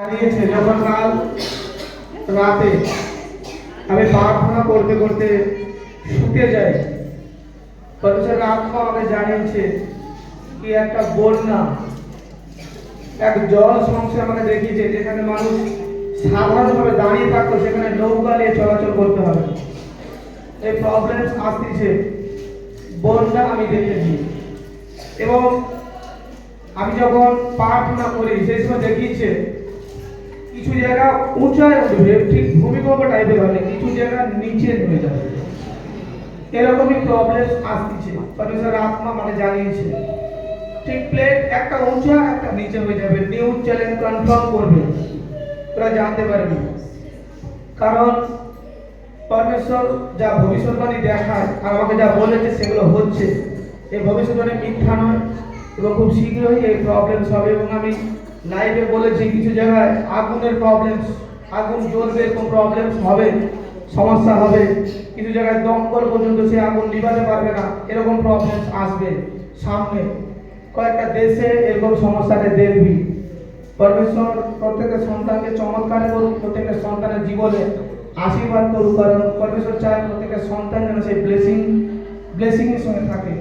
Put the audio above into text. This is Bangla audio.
দাঁড়িয়েছে যখন কাল রাতে আমি প্রার্থনা করতে করতে শুতে যাই পরমেশ্বর আত্মা আমাকে জানিয়েছে কি একটা বন্যা, এক জল সংশয় আমাকে দেখিয়েছে যেখানে মানুষ সাধারণভাবে দাঁড়িয়ে থাকতো, সেখানে নৌকা নিয়ে চলাচল করতে হবে। এই প্রবলেম আসতেছে বন্যা আমি দেখেছি। এবং আমি যখন প্রার্থনা করি, সেই সময় দেখিয়েছে কিছু জায়গা উঁচায় উঠবে ঠিক ভূমিকম্প টাইপের হবে কিছু জায়গা নিচে নেমে যাবে। এরকমই প্রবলেম আসতেছে পরমেশ্বর আত্মা মানে জানিয়েছে। ঠিক প্লেট একটা উঁচা, একটা নিচে হয়ে যাবে নিউজ চ্যানেল কনফার্ম করবে। তোরা জানতে পারবি। কারণ পরমেশ্বর যা ভবিষ্যৎবাণী দেখায় আর আমাকে যা বলেছে সেগুলো হচ্ছে। এই ভবিষ্যৎবাণী মিথ্যা নয় এবং খুব শীঘ্রই এই প্রবলেম হবে এবং আমি লাইভে বলেছি কিছু জায়গায় আগুনের প্রবলেম আগুন জ্বলবে এরকম প্রবলেম হবে, সমস্যা হবে। কিছু জায়গায় দমকল পর্যন্ত সে আগুন নিভাতে পারবে না, এরকম প্রবলেম আসবে সামনে। কয়েকটা দেশে এরকম সমস্যাটা দেখবি। পরমেশ্বর প্রত্যেকের সন্তানকে চমৎকার করুক প্রত্যেকের সন্তানের জীবনে আশীর্বাদ করুক, কারণ পরমেশ্বর চায় প্রত্যেকের সন্তান যেন সেই ব্লেসিং ব্লেসিং এর সঙ্গে থাকে।